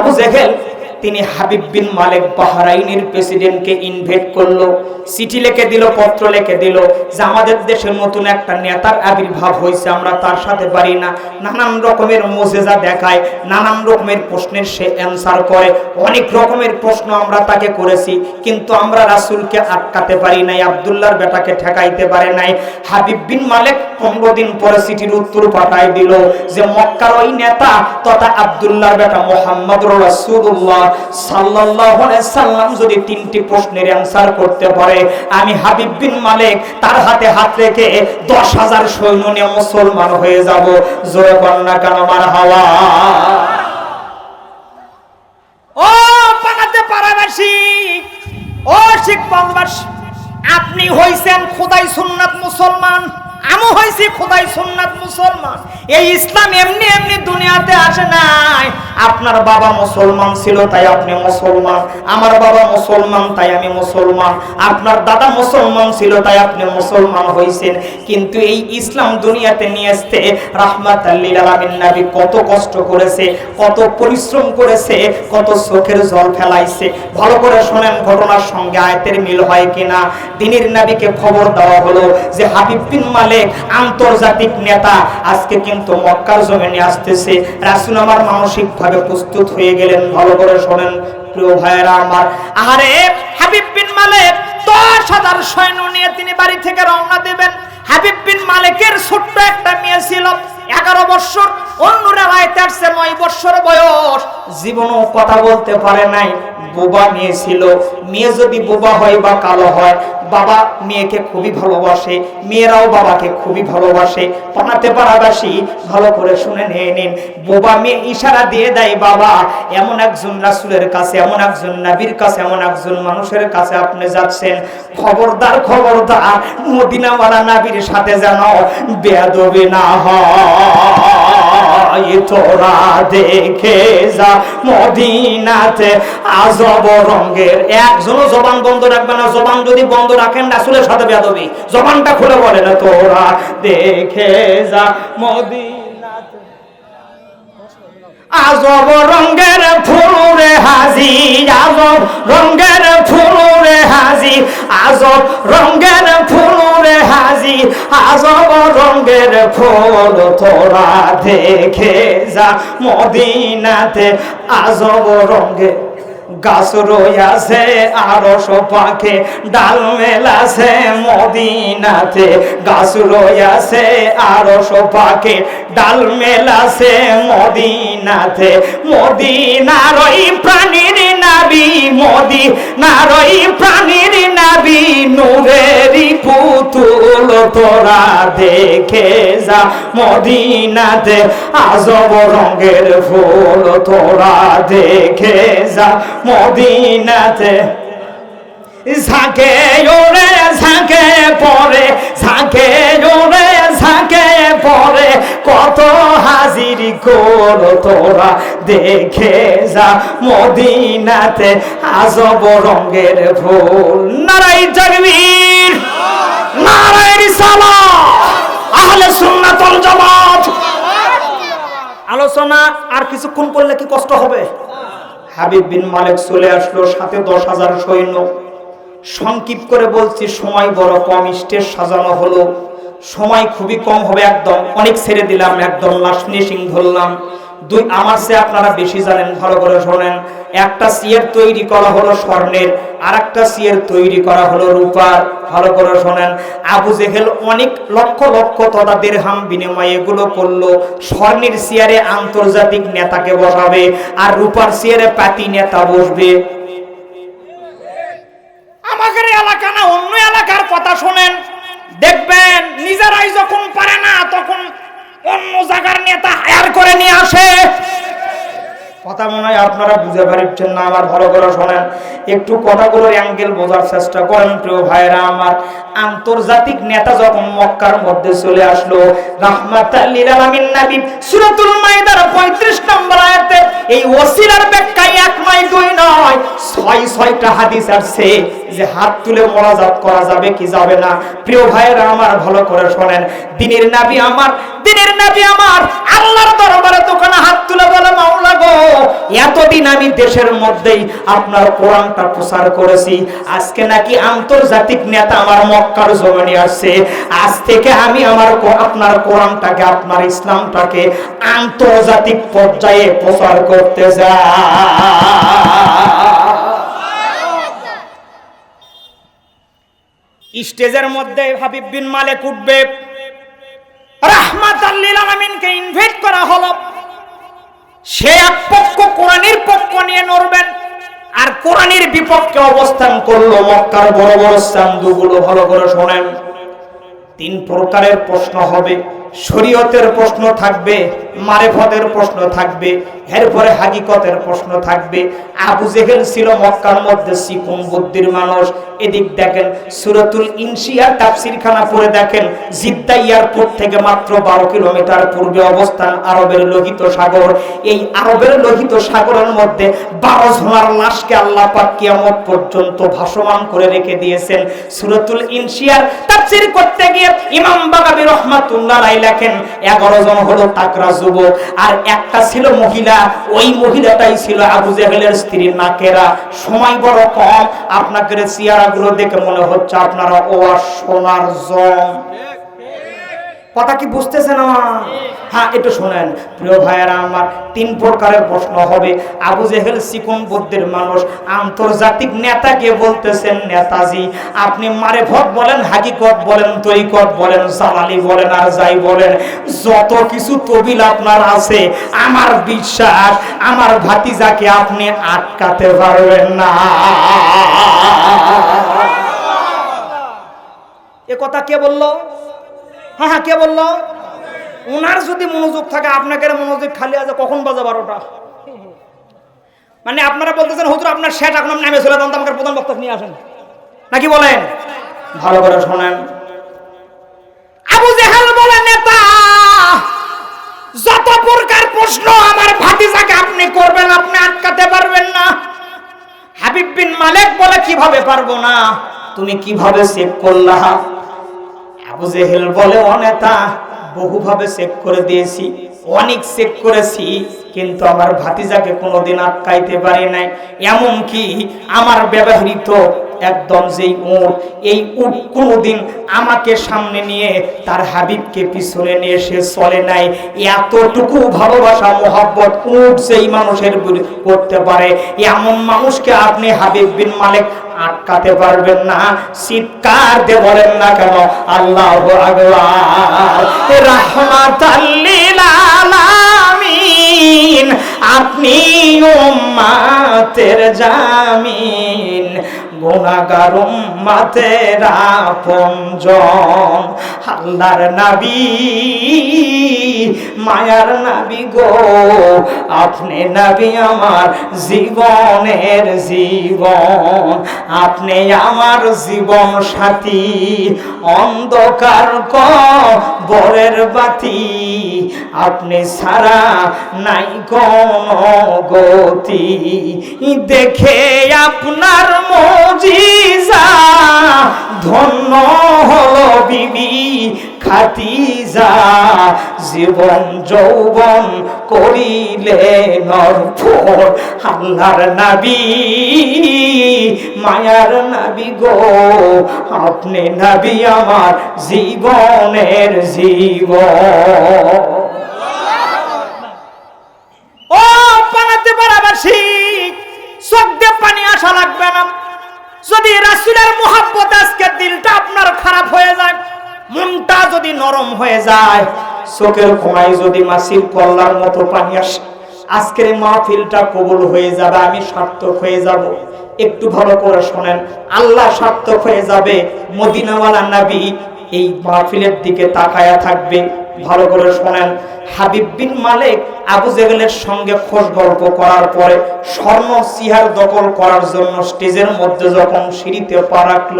আবু জেহেল তিনি হাবিব বিন মালিক বাহরাইনের প্রেসিডেন্টকে ইনভাইট করল, চিঠি লিখে দিল, পত্র লিখে দিল যে আমাদের দেশের নতুন একটা নেতার আবির্ভাব হয়েছে, আমরা তার সাথে পারি না। নানান রকমের মোজেজা দেখায়, নানান রকমের প্রশ্নের সে অ্যান্সার করে। অনেক রকমের প্রশ্ন আমরা তাকে করেছি, কিন্তু আমরা রাসূলকে আটকাতে পারি নাই, আব্দুল্লাহর বেটাকে ঠেকাইতে পারে নাই। হাবিব বিন মালিক পনেরো দিন পরে চিঠির উত্তর পাঠায় দিল যে মক্কার ওই নেতা তথা আব্দুল্লাহর বেটা মোহাম্মদ রাসূলুল্লাহ। সাল্লাল্লাহু আলাইহি সাল্লাম যদি তিনটি প্রশ্নের অ্যান্সার করতে পারে, আমি হাবিব বিন মালিক তার হাতে হাত রেখে দশ হাজার সৈন্য নিয়ে মুসলমান হয়ে যাব। জোরে আমার হাওয়া। ও ও শিখবঙ্গবাসী আপনি হইছেন খোদাই সুন্নাত মুসলমান। আমি হইছি খোদাই সুন্নাত মুসলমান। এই ইসলাম এমনি এমনি দুনিয়াতে আসে নাই। আপনার বাবা মুসলমান ছিল, তাই আপনি মুসলমান। আমার বাবা মুসলমান, তাই আমি মুসলমান। আপনার দাদা মুসলমান ছিল, তাই আপনি মুসলমান হয়েছেন কিন্তু এই ইসলাম দুনিয়াতে নিয়ে আসতে রাহমাত আলামিন নবী কত কষ্ট করেছে, কত পরিশ্রম করেছে, কত চোখের জল ফেলাইছে। ভালো করে শোনেন ঘটনার সঙ্গে আয়তের মিল হয় কিনা। দিনের নাবিকে খবর দেওয়া হলো যে হাবিব বিন মালিক আন্তর্জাতিক নেতা। আজকে কিন্তু মক্কার জমিনে আসতেছে। রাসূল আমার মানসিক ভাবে প্রস্তুত হয়ে গেলেন। ভালো করে শোনেন, প্রিয় ভাইয়েরা আমার। আরে হাবিব বিন মালিক দশ হাজার সৈন্য নিয়ে তিনি বাড়ি থেকে রওনা দেবেন। হাবিব বিন মালিকের ছোট্ট একটা মেয়ে ছিল, এগারো বছর। অন্যরা রায়তে আসছে নয় বছর বয়স। জীবনও কথা বলতে পারে নাই। বোবা মেয়ে ছিল। মেয়ে যদি বোবা হয় বা কালো হয়, বাবা মেয়েকে খুবই ভালোবাসে, মেয়েরাও বাবাকে খুবই ভালোবাসে। পানাতে পাড়াবাসী ভালো করে শুনে নিয়ে নিন। বোবা মেয়ে ইশারা দিয়ে দেয়, বাবা, এমন একজন রাসুলের কাছে, এমন একজন নাবির কাছে, এমন একজন মানুষের কাছে আপনি যাচ্ছেন। খবরদার খবরদার, মদিনাওয়ালা নাবির সাথে যেন বেদবে না হয়। তোরা দেখে যা। মদিনাতে আজব রঙের। একজনও জবান বন্ধ রাখবে না। জবান যদি বন্ধ রাখেন, রাসুলের সাথে বেয়াদবি। জবানটা খুলে বলে না, তোরা দেখে যা। মদিনাতে আজব রঙের ফুলে হাজি আজব রঙের ফুলে হাজি আজব রঙের ফুলে আজব রঙের ফুল তোরা দেখে যা মদিনাতে আজব রঙের গাছ রইয়াছে আরস পাখে ডাল মেলাছে মদিনাতে, গাছ আরস পাখে ডাল মেলাছে মদিনাতে। মদিনার ওই প্রাণীর নাবি মদিনার ওই প্রাণীর নাবি নূরেরই পুতুল তোরা দেখে যা। মদিনাতে আজব রঙের ফুল তোরা দেখে যা। মদিনাতে ঝাঁকে ওরে, ঝাঁকে পরে, ঝাঁকে ওরে কত হাজির কর তোরা দেখে যা মদিনাতে আজব রঙের ফুল। নারাই জগবীর নারাই রিসালা আহলে সুন্নাতুল জামাত। আলোচনা আর কিছুক্ষণ করলে কি কষ্ট হবে? হাবিব বিন মালিক চলে আসলো সাথে দশ হাজার সৈন্য। সংক্ষিপ্ত করে বলছি, সময় বড় কম, স্টেজ সাজানো হলো। সময় খুবই কম হবে একদম। অনেক ছেড়ে দিলাম একদম, লাশ ধরলাম। দুই আমার সে আপনারা বেশি জানেন, ভালো করে শোনেন। একটা সিয়ের তৈরি করা হলো স্বর্ণের আর একটা সিয়ের তৈরি করা হলো রূপার, ভালো করে শোনেন। আবু জেহেল অনেক লক্ষ লক্ষ তথা দেড়হাম বিনিময়ে এগুলো করল। স্বর্ণের সিয়ারে আন্তর্জাতিক নেতাকে বসাবে, আর রূপার সিয়ারে পাতি নেতা বসবে। আমাদের এলাকা না, অন্য এলাকার কথা শোনেন। দেখবেন নিজেরাই যখন পারে না তখন অন্য জায়গার নেতা হায়ার করে নিয়ে আসে। কথা মনে হয় আপনারা বুঝে পারছেন না, আমার ভালো করে শোনেন। একটু কথাগুলোর অ্যাঙ্গেল বোঝার চেষ্টা করেন প্রিয় ভাইরা আমার। আন্তর্জাতিক নেতা যখন মক্কার মধ্যে চলে আসলো রাহমাতাল্লিল আলামিন নবী সূরাতুল মাইদার 35 নম্বর আয়াতে এই ব্যাখ্যায় এক নয় দুই নয়, ছয় ছয়টা হাদিস যে হাত তুলে মোনাজাত করা যাবে কি যাবে না। প্রিয় ভাইরা আমার ভালো করে শোনেন, দিনের নবী আমার, দিনের নবী আমার, আল্লাহর দরবারে দোকানে হাত এতদিন আমি দেশের মধ্যেই আপনার কোরআনটা প্রচার করেছি। আজকে নাকি আন্তর্জাতিক নেতা আমার মক্কার জমিনে আসছে। আজ থেকে আমি আমার আপনার কোরআনটাকে, আপনার ইসলামটাকে আন্তর্জাতিক পর্যায়ে প্রচার করতে যা স্টেজের মধ্যে হাবিব বিন মালিক উঠবে। রাহমাত আলামিনকে ইনভাইট করা হলো। সে এক পক্ষ কোরআনের পক্ষ নিয়ে নড়বেন, আর কোরআনের বিপক্ষে অবস্থান করল মক্কার বড় বড় স্থান, দুগুলো ভালো করে শোনেন। তিন প্রকারের প্রশ্ন হবে। শরীয়তের প্রশ্ন থাকবে, মারেফতের প্রশ্ন থাকবে, এরপরে হাকিকতের প্রশ্ন থাকবে। আবু জেহেল ছিল মক্কার মধ্যে সিকুম বুদ্ধির মানুষ। এদিক দেখেন, সুরতুল ইনসিয়ার তাফসিরখানা পড়ে দেখেন জিদ্দা এয়ারপোর্ট থেকে মাত্র বারো কিলোমিটার পূর্বে অবস্থান আরবের লোহিত সাগর। এই আরবের লোহিত সাগরের মধ্যে বারো জনার লাশকে আল্লাহ পাক কিয়ামত পর্যন্ত ভাসমান করে রেখে দিয়েছেন। সুরতুল ইনসিয়ার তাফসির করতে গিয়ে ইমাম বাগাবি রহমাতুল্লাহ লেখেন, এগারো জন হলো তাকরা যুবক, আর একটা ছিল মহিলা, ওই মহিলাটাই ছিল আবু জেহেলের স্ত্রী নাকেরা। সময় বড় কম আপনাকে চেয়ারাগুলো দেখে মনে হচ্ছে আপনারা ও সোনার জম। কথা কি বুঝতেছেন আমার হ্যাঁ একটু শোনেন। প্রিয় ভাইয়েরা, আমার তিন প্রকারের প্রশ্ন হবে। আবু জেহেল সিকুন বুদ্ধির মানুষ, আন্তর্জাতিক নেতাকে বলতেছেন, নেতাজি, আপনি মারেফত বলেন, হাকিকত বলেন তরিকত বলেন, জালালি বলেন, আর যাই বলেন, যত কিছু তবিল আপনার আছে, আমার বিশ্বাস, আমার ভাতিজাকে আপনি আটকাতে পারবেন না। এ কথা কে বলল? হ্যাঁ হ্যাঁ কে বলল? ওনার যদি মনোযোগ থাকে, আপনাকে মনোযোগ খালি আছে, কখন বাজে বারোটা? মানে আপনারা বলতেছেন, হুজুর, আপনার শেষ এখন নামে চলে যান আমাকে প্রধান বক্তব্য নিয়ে আসেন। নাকি বলেন? ভালো করে শোনেন। আবু জেহেল বলে, নেতা, যত প্রকার প্রশ্ন আমার ভাতিজাকে আপনি করবেন, আপনি আটকাতে পারবেন না। হাবিব বিন মালিক বলে, কীভাবে পারব না? তুমি কীভাবে সেভ করলা? আবু জেহেল বলে, অনেতা নেতা বহুভাবে চেক করে দিয়েছি, অনেক চেক করেছি, কিন্তু আমার ভাতিজাকে কোনোদিন আটকাইতে পারি নাই। এমনকি আমার ব্যবহৃত একদম যেই উট, এই উট আমাকে সামনে নিয়ে তার হাবিবকে পিছনে নিয়ে সে চলে নাই। এতটুকু ভালোবাসা, মোহাব্বত উট যেই মানুষের করতে পারে, এমন মানুষকে আপনি হাবিব বিন মালিক আটকাতে পারবেন না। চিৎকার দে বলেন না কেন? আল্লাহ রহমাতাল্লিল আপনি উম্মাতের জামিন। গুনাগার উম্মাতের আপনজন আল্লাহর নবী মায়ার নবী গো, আপনি নবী আমার জীবনের জীবন, আপনি আমার জীবন সাথী, অন্ধকার বরের বাতি, আপনি ছাড়া নাই কোন গতি। দেখে আপনার মজিজা ধন্য হলো বিবি খাতিজা জীবন যৌবন করিলে নরফর আল্লাহর নাবি, মায়ার নাবি গো, আপনি নাবি আমার জীবনের জীবন। ও পালাতে পারাবাসী চোখ দিয়ে পানি আসা লাগবে না। যদি রাসুলের মোহাব্বত আজকে দিলটা আপনার খারাপ হয়ে যায় মনটা যদি নরম হয়ে যায়। চোখের কোনায় যদি মাসির কল্লার মতো পানি আসে, আজকের মাহফিলটা কবুল হয়ে যাবে, আমি সার্থক হয়ে যাব। একটু ভালো করে শোনেন, আল্লাহ সার্থক হয়ে যাবে, মদিনাওয়ালা নাবি এই মাহফিলের দিকে তাকায়া থাকবে। ভালো করে শোনেন। হাবিব বিন মালিক আবু জেগেলের সঙ্গে খোঁজ গল্প করার পরে স্বর্ণ সিহার দখল করার জন্য স্টেজের মধ্যে যখন সিঁড়িতে পা রাখল,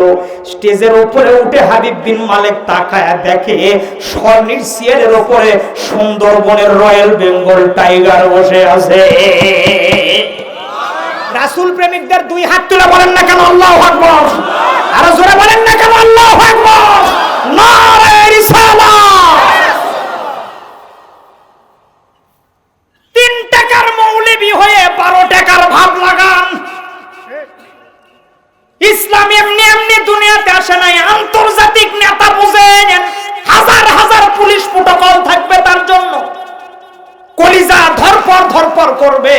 স্টেজের উপরে উঠে হাবিব বিন মালিক তাকায়া দেখে স্বর্ণের সিয়ারের উপরে সুন্দরবনের রয়্যাল বেঙ্গল টাইগার বসে আছে। রাসুল প্রেমিকদের দুই হাত তুলে বলেন না কেন আল্লাহ আকবর? আরও জোরে বলেন না কেন আল্লাহ আকবর? নারে রিসালাত টাকার ভাব লাগান। ইসলাম এমনি এমনি দুনিয়াতে আসে নাই, আন্তর্জাতিক নেতা বুঝেন হাজার হাজার পুলিশ প্রোটোকল থাকবে তার জন্য। কলিজা ধরপর ধরপর করবে।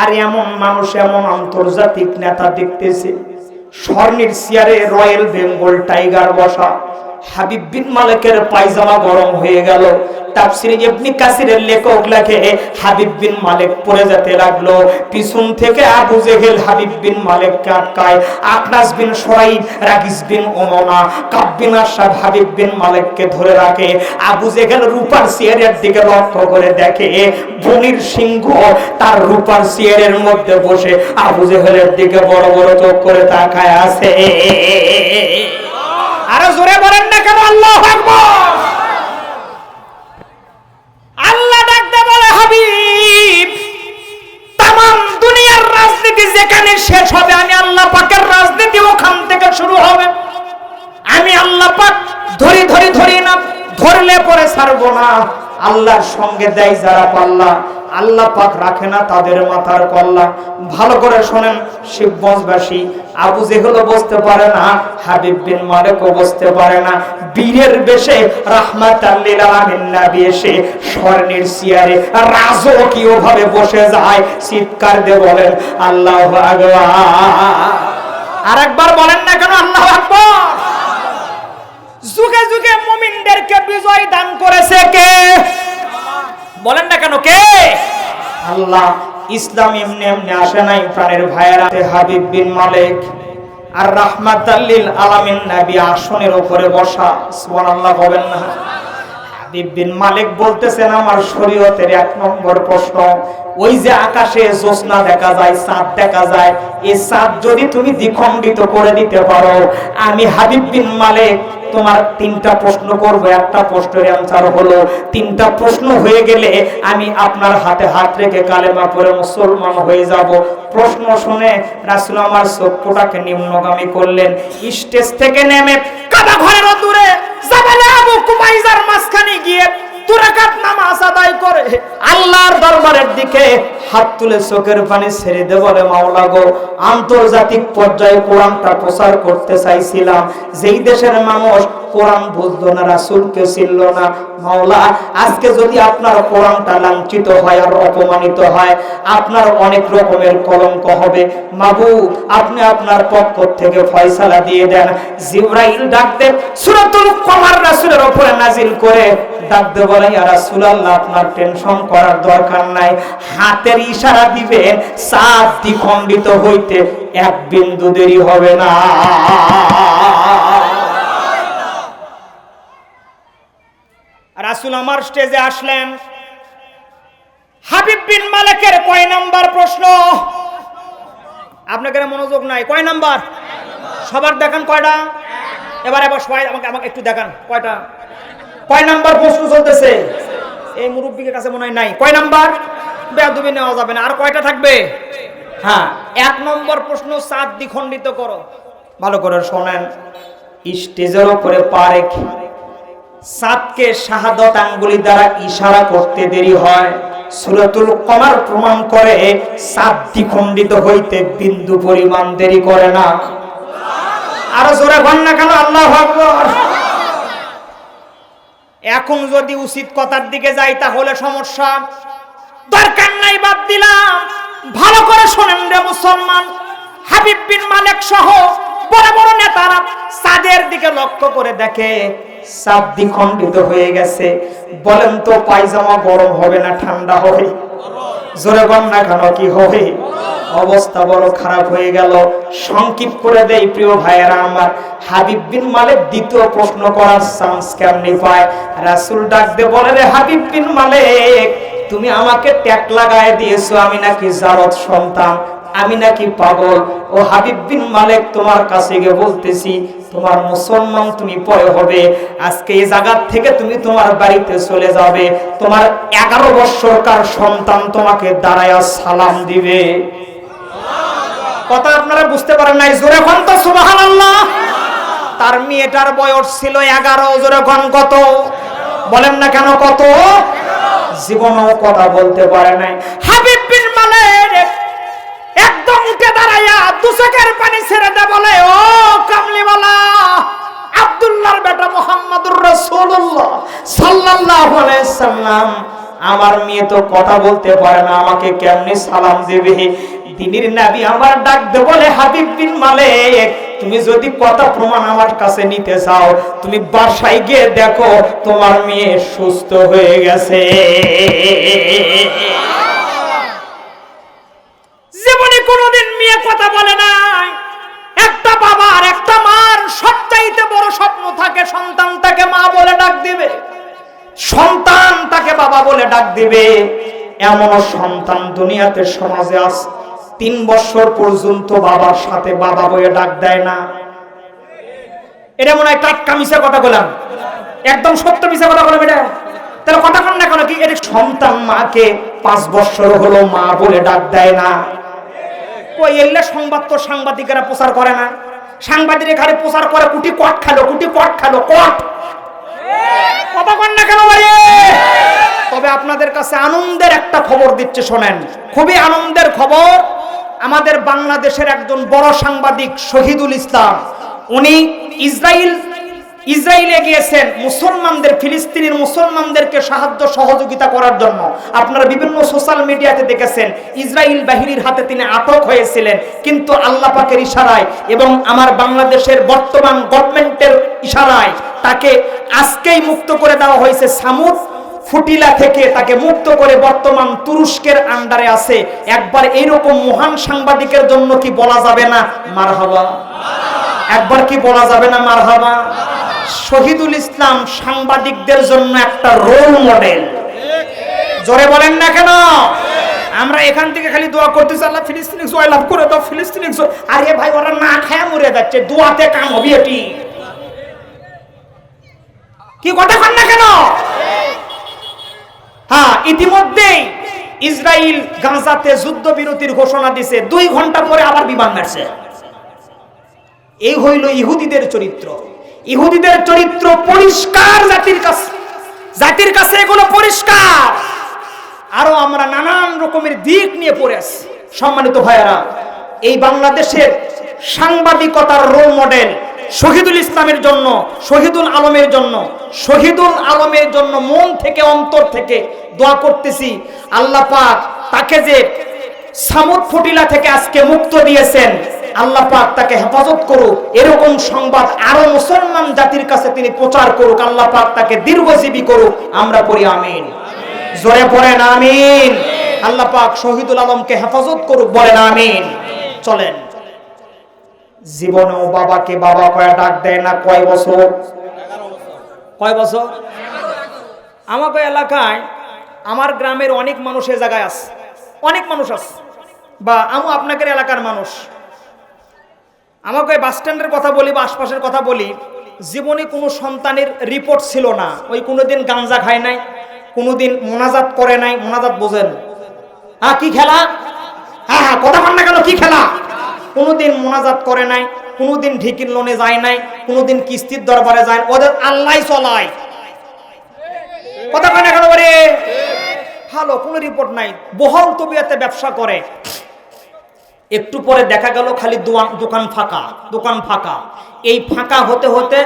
আর এমন মানুষ, এমন আন্তর্জাতিক নেতা দেখতেছে, স্বর্ণের চেয়ারে রয়্যাল বেঙ্গল টাইগার বসা, হাবিব বিন মালিকের পায়জামা গরম হয়ে গেল তাফসির ইবনে কাসিরের লেখক লেখে, হাবিব বিন মালিক পড়ে যেতে লাগল। পিছন থেকে আবু জেহেল হাবিব বিন মালিক আটকায়। আকনাস বিন শরাইব রাকিস বিন ওমনা কাব বিন আশাদ হাবিব বিন মালিককে ধরে রাখে। আবু জেহেল রূপার চেয়ারের দিকে লক্ষ্য করে দেখে বনির সিংহ তার রূপার চেয়ারের মধ্যে বসে আবু জেহেলের দিকে বড় বড় চোখ করে তাকায় আছে। আরও জোরে বলেন না কেন? আল্লাহ আকবার! যেখানে শেষ হবে, আমি আল্লাহ পাকের রাজনীতি ওখান থেকে শুরু হবে। আমি আল্লাহ পাক ধরি ধরি ধরি না, ধরলে পরে ছাড়বো না। আল্লাহর সঙ্গে দেয় যারা পাল্লা। আল্লাহ পাক রাখে না তাদের মাথার কল্লা। ভালো করে শোনেন শিবগঞ্জবাসী আবু জেহেলও বসতে পারে না, হাবিব বিন মালিকও বসতে পারে না। বীরের বেশে রাহমাত নবী এসে স্বর্ণের চেয়ারে রাজকীয় ভাবে বসে যায়। চিৎকার দিয়ে বলেন, আল্লাহু আকবার। আরেকবার বলেন না কেন, আল্লাহ আকবার যুগে যুগে মুমিনদেরকে বিজয় দান করেছে কে বলেন না কেন কে আল্লাহ ইসলাম এমনি এমনি আসে নাই, প্রাণের ভাইয়েরা হাবিব বিন মালিক। আর রাহমাতাল্লিল আলামিন নবী আসনের উপরে বসা, সুবহানাল্লাহ বলেন না। হাবিব বিন মালিক বলতেছেন, আমার শরীয়তের এক নম্বর প্রশ্ন, ওই যে আকাশে জ্যোৎস্না দেখা যায় চাঁদ দেখা যায় এই চাঁদ যদি তুমি দ্বিখণ্ডিত করে দিতে পারো, আমি হাবিব বিন মালিক তোমার তিনটা প্রশ্ন করব, একটা প্রশ্নের অ্যান্সার হলো, তিনটা প্রশ্ন হয়ে গেলে আমি আপনার হাতে হাত রেখে কালেমা পরে মুসলমান হয়ে যাব। প্রশ্ন শুনে রাসুল আমার চক্ষুটাকে নিম্নগামী করলেন। স্টেজ থেকে নেমে কাবা ঘরের দূরে জাবালে আবু কুবাইজার মাঝখানে গিয়ে তুরাকাত নামাজ আদায় করে আল্লাহর দরবারের দিকে হাত তুলে চোখের পানি ছেড়ে দে বলে, মাওলা গো, আন্তর্জাতিক পর্যায়ে কোরআনটা প্রচার করতে চাইছিলাম। যেই দেশের মানুষ কোরআন বুঝলো না রাসূলকে চিনল না। মাওলা, আজকে যদি আপনার কোরআনটা লাঞ্ছিত হয় আর অপমানিত হয়, আপনার অনেক রকমের কলঙ্ক হবে। মাবু, আপনি আপনার পক্ষ থেকে ফয়সালা দিয়ে দেন। জিব্রাইল ডাকতে সূরাতুল কমার রাসূলের উপরে নাজিল করে ডাকতে বলে, ইয়া রাসূলুল্লাহ, আপনার টেনশন করার দরকার নাই। হাতের ইশারা দিবেন চাঁদ দ্বিখণ্ডিত হইতে এক বিন্দু দেরি হবে না। রাসূল আমার স্টেজে আসলেন। হাবিব বিন মালিকের কয় নাম্বার প্রশ্ন? আপনাদের মনোযোগ নাই। কয় নাম্বার? সবার দেখান কয়টা? এবার এবার সবাই আমাকে আমাকে একটু দেখান। কয়টা? কয় নাম্বার প্রশ্ন চলতেছে? এই মুরব্বীর কাছে মনে হয় নাই। কয় নাম্বার? বেদবি নেওয়া যাবে না। আর কয়টা থাকবে? হ্যাঁ এক নম্বর প্রশ্ন সাত দ্বিখণ্ডিত করো। ভালো করে শোনেন। স্টেজের উপরে পা রেখে সাতকে শাহাদত আঙ্গুলি দ্বারা ইশারা করতে দেরি হয়। সুরতুল কমার প্রমাণ করে সাত দ্বিখণ্ডিত হইতে বিন্দু পরিমাণ দেরি করে না। আরও জোরে ঘন না কেন, আল্লাহ এখন যদি উচিত কথার দিকে যাই, তাহলে সমস্যা। দরকার নাই, বাদ দিলাম। ভালো করে শোনেন রে মুসলমান। হাবিব বিন মালিক সহ বড় বড় নেতারা সাদের দিকে লক্ষ্য করে দেখে সাত দ্বিখণ্ডিত হয়ে গেছে। বলেন তো, পায়জামা গরম হবে না, ঠান্ডা হবে? জোরে বল না কেন, কি হবে? অবস্থা বড় খারাপ হয়ে গেল। সংক্ষিপ্ত করে দেই, প্রিয় ভাইয়েরা আমার। হাবিব বিন মালিক দ্বিতীয় প্রশ্ন করার চান্স কেমনি পায়? রাসূল ডাক দিয়ে বলে, রে হাবিব বিন মালিক, তুমি আমাকে ট্যাগ লাগায় দিয়েছ, আমি নাকি জারদ সন্তান, আমি নাকি পাগল। ও হাবিব বিন মালিক তোমার কাছে গিয়ে বলতেছি তোমার মুসলমান তুমি পরে হবে। আজকে এই জায়গার থেকে তুমি তোমার বাড়িতে চলে যাবে। তোমার এগারো বৎসরকার সন্তান তোমাকে দাঁড়ায়া সালাম দিবে? কথা আপনারা বুঝতে পারেন নাই, জোরে ঘন তো, সুবহানাল্লাহ। তার মেয়েটার বয়স ছিল এগারো, জোরে ঘন কত? বলেন না কেন কত? জীবনেও কথা বলতে পারে নাই। মালিক একদম উঠে দাঁড়াইয়া দুচকের পানি ছেড়ে দে বলে, ও কামলিওয়ালা আব্দুল্লাহর বেটা মুহাম্মদুর রাসূলুল্লাহ সাল্লাল্লাহু আলাইহি সাল্লাম, আমার মেয়ে তো কথা বলতে পারে না, আমাকে কেমনি সালাম দেবে? দিনের নাবি আমার ডাক দে বলে, হাবিব বিন মালিক, তুমি যদি কথা প্রমাণ আমার কাছে নিতে চাও, তুমি বাসায় গিয়ে দেখো তোমার মেয়ে সুস্থ হয়ে গেছে জীবনে মেয়ে কথা বলে নাই। একটা বাবার একটা মার সবচাইতে বড় স্বপ্ন থাকে, সন্তান তাকে মা বলে ডাক দিবে। সন্তান তাকে বাবা বলে ডাক দিবে। এমন সন্তান দুনিয়াতে, সমাজে আস তিন বছর পর্যন্ত বাবার সাথে বাবা বলে ডাক দেয় না। এটা মনে হয় টাটকা মিশা কথা বললাম। একদম সত্য মিশা কথা বললাম এটা। তাহলে কথা কন না কেন কি? এটা সন্তান মাকে পাঁচ বছর হলো মা বলে ডাক দেয় না। এলে সংবাদ তো সাংবাদিকেরা প্রচার করে না? সাংবাদিক ঘরে প্রচার করে, কুটি কট খালো, কুটি কট খালো, কট। কথা কন না কেন ভাই তবে আপনাদের কাছে আনন্দের একটা খবর দিচ্ছে, শোনেন। খুবই আনন্দের খবর, আমাদের বাংলাদেশের একজন বড় সাংবাদিক শহীদুল ইসলাম। উনি ইসরায়েল ইসরায়েলে গিয়েছেন মুসলমানদের, ফিলিস্তিনের মুসলমানদেরকে সাহায্য, সহযোগিতা করার জন্য। আপনারা বিভিন্ন সোশ্যাল মিডিয়াতে দেখেছেন, ইসরায়েল বাহিনীর হাতে তিনি আটক হয়েছিলেন, কিন্তু আল্লাহ পাকের ইশারায় এবং আমার বাংলাদেশের বর্তমান গভর্নমেন্টের ইশারায় তাকে আজকেই মুক্ত করে দেওয়া হয়েছে সামুদ ফুটিলা থেকে। তাকে মুক্ত করে বর্তমান তুরস্কের আন্ডারে আছে। একবার এইরকম মহান সাংবাদিকের জন্য কি বলা যাবে না? মারহাবা। একবার কি বলা যাবে না মারহাবা? শহীদুল ইসলাম সাংবাদিকদের জন্য একটা রোল মডেল জোরে বলেন না কেন? আমরা এখান থেকে খালি দোয়া করতেছি, আল্লাহ ফিলিস্তিনি জয় লাভ করে দাও, ফিলিস্তিনি আরে ভাই, ওরা না খায় মরে যাচ্ছে, দোয়াতে কাম হবে এটি। কি কথা কন না কেন? হ্যাঁ ইতিমধ্যেই ইসরায়েল গাজাতে যুদ্ধবিরতির ঘোষণা দিছে, দুই ঘণ্টা পরে আবার বিমান মারছে এই হইল ইহুদিদের চরিত্র। ইহুদিদের চরিত্র পরিষ্কার জাতির কাছে। জাতির কাছে এগুলো পরিষ্কার। আরও আমরা নানান রকমের দিক নিয়ে পড়ে আছি। সম্মানিত ভাইয়েরা, এই বাংলাদেশের সাংবাদিকতার রোল মডেল শহীদুল ইসলামের জন্য, শহীদুল আলমের জন্য, শহীদুল আলমের জন্য মন থেকে, অন্তর থেকে দোয়া করতেছি। আল্লাহ পাক তাকে যে সামুদ ফুটিলা থেকে আজকে মুক্ত দিয়েছেন। আল্লাহ পাক তাকে হেফাজত করুক। এরকম সংবাদ আরও মুসলমান জাতির কাছে তিনি প্রচার করুক। আল্লাহ পাক তাকে দীর্ঘজীবী করুক। আমরা পড়ি আমিন। জোরে পড়েন আমিন। আল্লাহ পাক শহীদুল আলমকে হেফাজত করুক। বলেন আমিন। চলেন। জীবনেও বাবাকে বাবা কয়ে ডাক দেয় না কয় বছর? কয় বছর? আমাকে এলাকায় আমার গ্রামের অনেক মানুষ এ জায়গায় আছে। অনেক মানুষ আছে। বা আমু আপনাদের এলাকার মানুষ। আমাকে বাস স্ট্যান্ডের কথা বলি বা আশপাশের কথা বলি, জীবনে কোনো সন্তানের রিপোর্ট ছিল না। ওই কোনোদিন গাঞ্জা খায় নাই, কোনোদিন মোনাজাত করে নাই, মোনাজাত বোঝেন হ্যাঁ কি খেলা? হ্যাঁ হ্যাঁ কথা বল না কেন, কি খেলা? কোনোদিন মোনাজাত করে নাই, কোনোদিন ঢিকির লোনে যায় নাই, কোনোদিন কিস্তির দরবারে যায়। ওদের আল্লাহ চলায়। কথা কয় না কেন বলে? ভালো, কোনো রিপোর্ট নাই। বহল তবিয়াতে ব্যবসা করে। একটু পরে দেখা গেল খালি দোকান ফাঁকা দোকান ফাঁকা। এই ফাঁকা হতে হতে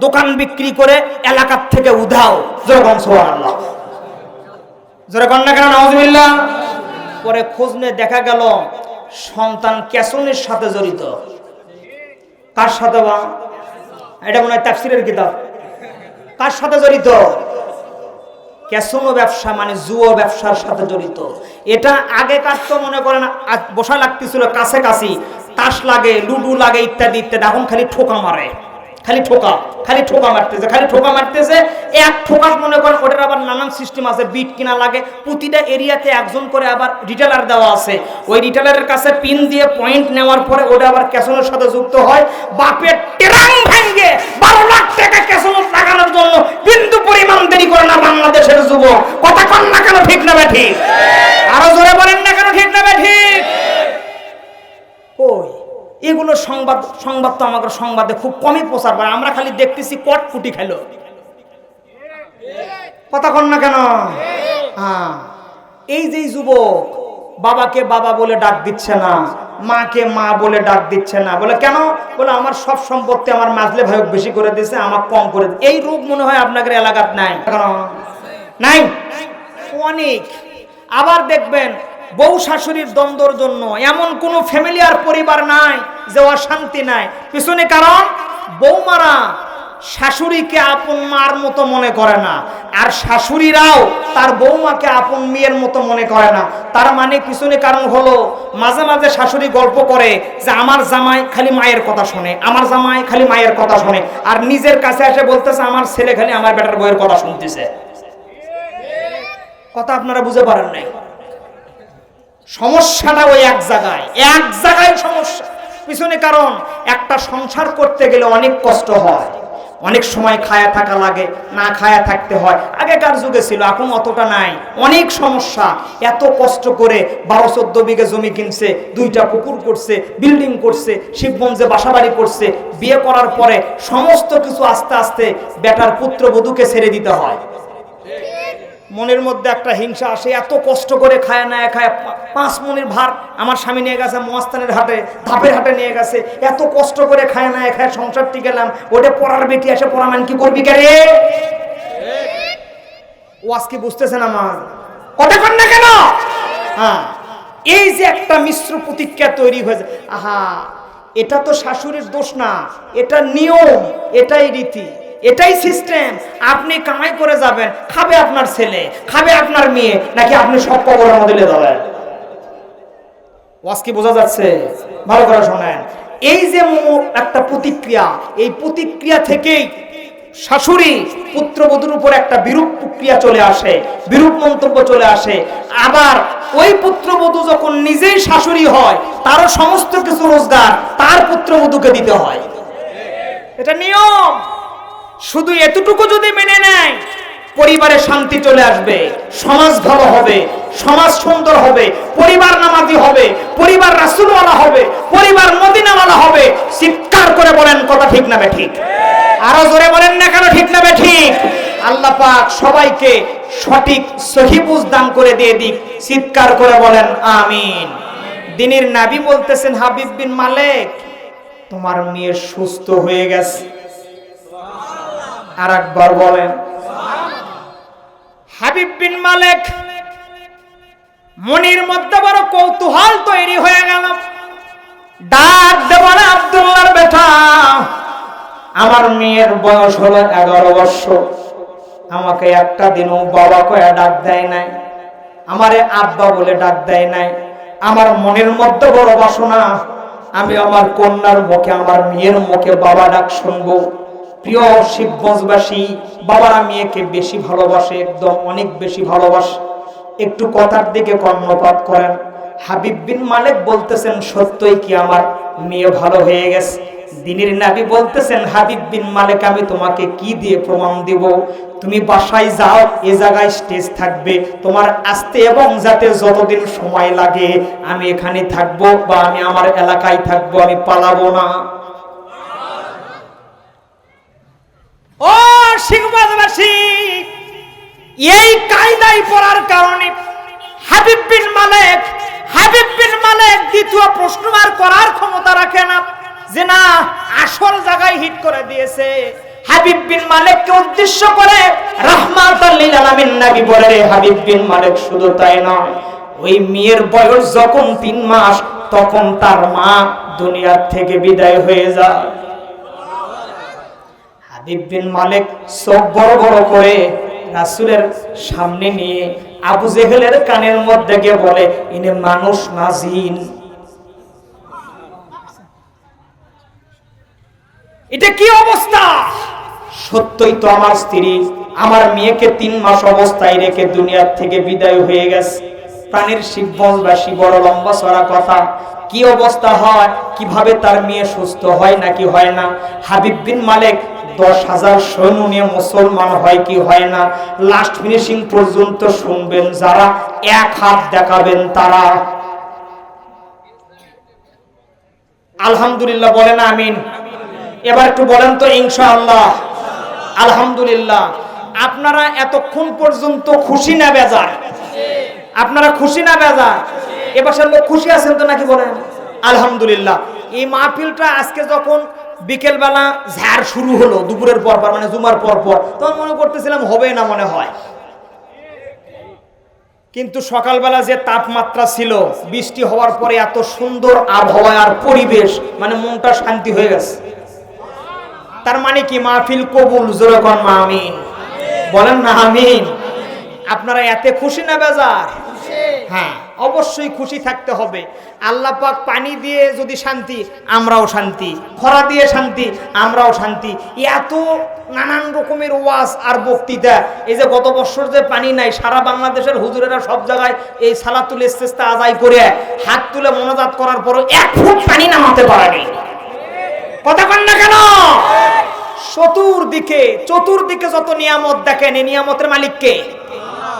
দোকান বিক্রি করে এলাকার থেকে উধাও। কেন পরে খোঁজ নিয়ে দেখা গেল সন্তান ক্যাসনের সাথে জড়িত। কার সাথে বা? এটা মনে হয় তাফসিরের কিতাব। কার সাথে জড়িত? ক্যাসনো ব্যবসা মানে জুয়ো ব্যবসার সাথে জড়িত। এটা আগেকার তো মনে করেন বসা লাগতেছিল কাছে কাছি তাস লাগে, লুডু লাগে ইত্যাদি ইত্যাদি, এখন খালি ঠোকা মারে। খালি ঠোকা খালি ঠোকা মারতেছে, খালি ঠোকা মারতেছে। এক ঠোকা মনে করেন ওটার আবার নানান সিস্টেম আছে বিট কিনা লাগে। প্রতিটা এরিয়াতে একজন করে আবার রিটেলার দেওয়া আছে। ওই রিটেলারের কাছে পিন দিয়ে পয়েন্ট নেওয়ার পরে ওটা আবার ক্যাসনোর সাথে যুক্ত হয়। বাপের টেরাং ভাঙ্গে বারো লাখ টাকা ক্যাসনো লাগানোর জন্য বিন্দু পরিমাণ দেরি করে না বাংলাদেশের যুবক। কথা কন না কেন, ঠিক না ঠিক আরও জোরে বলেন না কেন, ঠিক না ঠিক ওই এগুলো সংবাদ সংবাদ তো আমাদের সংবাদে খুব কমই প্রচার করে আমরা খালি দেখতেছি কট ফুটি খেলো। কথা কন না কেন? হ্যাঁ। এই যে যুবক, বাবাকে বাবা বলে ডাক দিচ্ছে না, মাকে মা বলে ডাক দিচ্ছে না, বলে কেন? বলে আমার সব সম্পত্তি আমার মাজলে ভাইক বেশি করে দিছে আমার কম করে এই রোগ মনে হয় আপনাদের এলাকার নাই। নাই? অনেক। আবার দেখবেন বউ শাশুড়ির দ্বন্দ্বর জন্য। এমন কোনো ফ্যামিলি আর পরিবার নাই যে অশান্তি নাই। পিছনে কারণ বৌমারা শাশুড়িকে আপন মার মতো মনে করে না। আর শাশুড়িরাও তার বৌমাকে আপন মেয়ের মতো মনে করে না। তার মানে পিছনে কারণ হলো, মাঝে মাঝে শাশুড়ি গল্প করে যে আমার জামাই খালি মায়ের কথা শোনে, আমার জামাই খালি মায়ের কথা শোনে। আর নিজের কাছে এসে বলতেছে, আমার ছেলে খালি আমার বেটার বইয়ের কথা শুনতেছে। কথা আপনারা বুঝে পারেন নাই? সমস্যাটা ওই এক জায়গায় এক জায়গায় সমস্যা। পিছনে কারণ, একটা সংসার করতে গেলে অনেক কষ্ট হয়। অনেক সময় খায়া থাকা লাগে, না খায়া থাকতে হয়। আগেকার যুগে ছিল, এখন অতটা নাই। অনেক সমস্যা। এত কষ্ট করে বারো চোদ্দ বিঘে জমি কিনছে, দুইটা পুকুর করছে, বিল্ডিং করছে, শিবগঞ্জে বাসাবাড়ি করছে। বিয়ে করার পরে সমস্ত কিছু আস্তে আস্তে বেটার পুত্রবধূকে ছেড়ে দিতে হয়। মনের মধ্যে একটা হিংসা আসে, এত কষ্ট করে খায় না খায়। পাঁচ মনের ভার আমার স্বামী নিয়ে গেছে, মহাস্থানের হাটে, ধাপের হাটে নিয়ে গেছে। এত কষ্ট করে খায় না খায় সংসার টিকেলাম ওটা পড়ার বেটি এসে পড়ামান কি করবি কে রে? ও আজকে বুঝতেছেন আমার। কথা কর না কেন? হ্যাঁ। এই যে একটা মিশ্র প্রতিক্রিয়া তৈরি হয়েছে। আহা, এটা তো শাশুড়ির দোষ না, এটা নিয়ম, এটাই রীতি। এটাই সিস্টেম। আপনি কামাই করে যাবেন, খাবে আপনার ছেলে, খাবে আপনার মেয়ে, নাকি আপনি সব কবরের মধ্যে যাবেন ওয়াজ কি বোঝা যাচ্ছে? ভালো করে শোনেন। এই যে একটা প্রতিক্রিয়া, এই প্রতিক্রিয়া থেকেই শাশুড়ি পুত্রবধূর উপর একটা বিরূপ প্রক্রিয়া চলে আসে, বিরূপ মন্তব্য চলে আসে। আবার ওই পুত্রবধূ যখন নিজেই শাশুড়ি হয়, তারও সমস্ত কিছু রোজগার তার পুত্রবধূকে দিতে হয়। এটা নিয়ম। শুধু এতটুকু যদি মেনে নেয়, পরিবারে শান্তি চলে আসবে, সমাজ ভালো হবে, সমাজ সুন্দর হবে, পরিবার নামাজি হবে, পরিবার রাসুলওয়ালা হবে, পরিবার মদিনাওয়ালা হবে, চিৎকার করে বলেন কথা ঠিক না ঠিক? আরও জোরে বলেন না কেন ঠিক না ঠিক? আল্লাহ পাক সবাইকে সঠিক সহিবুজ দান করে দিয়ে দিক, চিৎকার করে বলেন আমিন। দিনের নাবি বলতেছেন হাবিব বিন মালেক, তোমার মেয়ে সুস্থ হয়ে গেছে। আর একবার বলেন। হাবিব বিন মালিক মনির মধ্যে বড় কৌতূহল তৈরি হয়ে গেল। ডাক দেবনে আব্দুল্লাহর বেটা, আমার মেয়ের বয়স হলো এগারো বছর। আমাকে একটা দিনও বাবা কয়ে ডাক দেয় নাই, আমারে আব্বা বলে ডাক দেয় নাই। আমার মনের মধ্যে বড় বাসনা, আমি আমার কন্যার মুখে, আমার মেয়ের মুখে বাবা ডাক শুনব। প্রিয় শিবগঞ্জবাসী, বাবারা মেয়েকে বেশি ভালোবাসে, একদম অনেক বেশি ভালোবাসে। একটু কথার দিকে কর্ণপাত করেন। হাবিব বিন মালিক বলতেছেন, সত্যই কি আমার মেয়ে ভালো হয়ে গেছে? দিনের নাবি বলতেছেন, হাবিব বিন মালিক, আমি তোমাকে কি দিয়ে প্রমাণ দিব? তুমি বাসায় যাও, এ জায়গায় স্টেজ থাকবে। তোমার আসতে এবং যাতে যতদিন সময় লাগে, আমি এখানে থাকব বা আমি আমার এলাকায় থাকব, আমি পালাবো না। ও সিংহবাদবাসী এই কায়দায় পড়ার কারণে হাবিব বিন মালিক, হাবিব বিন মালিক দ্বিতীয় প্রশ্ন আর করার ক্ষমতা রাখে না। যে না, আসল জায়গায় হিট করে দিয়েছে। হাবিব বিন মালিককে উদ্দেশ্য করে রাহমাতাল আলামিন নবী বলে হাবিব বিন মালিক, শুধু তাই নয়, ওই মেয়ের বয়স যখন তিন মাস, তখন তার মা দুনিয়ার থেকে বিদায় হয়ে যায়। হাবিব বিন মালিক চোখ বড় বড় করে রাসূলের সামনে নিয়ে আবু জেহেলের কানের মধ্যে গিয়ে বলে, ইনি মানুষ না জিন। এটা কি অবস্থা? সত্যই তো আমার স্ত্রী, আমার মেয়েকে তিন মাস অবস্থায় রেখে দুনিয়ার থেকে বিদায় হয়ে গেছে। প্রাণের শিবগঞ্জবাসী বড় লম্বা সরা কথা। কি অবস্থা হয়? কীভাবে তার মেয়ে সুস্থ হয় নাকি হয় না? হাবিব বিন মালিক দশ হাজার সৈন্য নিয়ে মুসলমান হয় কি হয় না? লাস্ট ফিনিশিং পর্যন্ত শুনবেন, যারা এক হাত দেখাবেন তারা। আলহামদুলিল্লাহ বলেন আমিন। এবার একটু বলেন তো, ইনশাআল্লাহ। আলহামদুলিল্লাহ। আপনারা এতক্ষণ পর্যন্ত খুশি না বেজার? আপনারা খুশি না বেজার? এবার লোক খুশি আছেন তো নাকি বলেন? আলহামদুলিল্লাহ। এই মাহফিলটা আজকে যখন বিকেলবেলা ঝাড় শুরু হলো, দুপুরের পর পর মানে জুমার পর পর। তখন মনে করতেছিলাম হবে না মনে হয়। কিন্তু সকালবেলা যে তাপমাত্রা ছিল, বৃষ্টি হওয়ার পরে এত সুন্দর আবহাওয়া আর পরিবেশ মানে মনটা শান্তি হয়ে গেছে। তার মানে কি? মাহফিল কবুল জোরকন মা, আমিন। বলেন না, আমিন। আপনারা এতে খুশি না, বেজার? হ্যাঁ। অবশ্যই খুশি থাকতে হবে। আল্লাহ পাক পানি দিয়ে যদি শান্তি আমরাও শান্তি। খরা দিয়ে শান্তি আমরাও শান্তি। এত নানান রকমের ওয়াজ আর বক্তৃতা। এই যে গত বছর যে পানি নাই সারা বাংলাদেশের হুজুরেরা সব জায়গায় এই সালাতুল ইস্তেস্তা আদায় করে হাত তুলে মনোজাত করার পরও এক ফুট পানি নামাতে পারেনি। কথা কন না কেন? চতুর্দিকে চতুর্দিকে যত নিয়ামত দেখেন এই নিয়ামতের মালিক কে?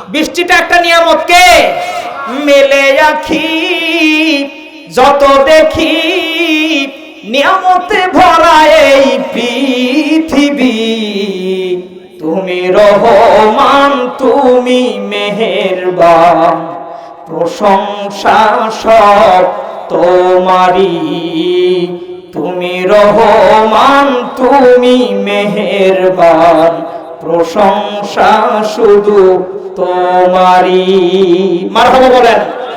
বৃষ্টিটা একটা নিয়ামত কে? মেলে আখি, যত দেখি, নিয়ামতে ভরা এই পৃথিবী। তুমি রহমান, তুমি মেহেরবান, প্রশংসা সব তোমারি তুমি রহমান, তুমি মেহেরবান, প্রশংসা শুধু তোমারি মারহাবা বলেন।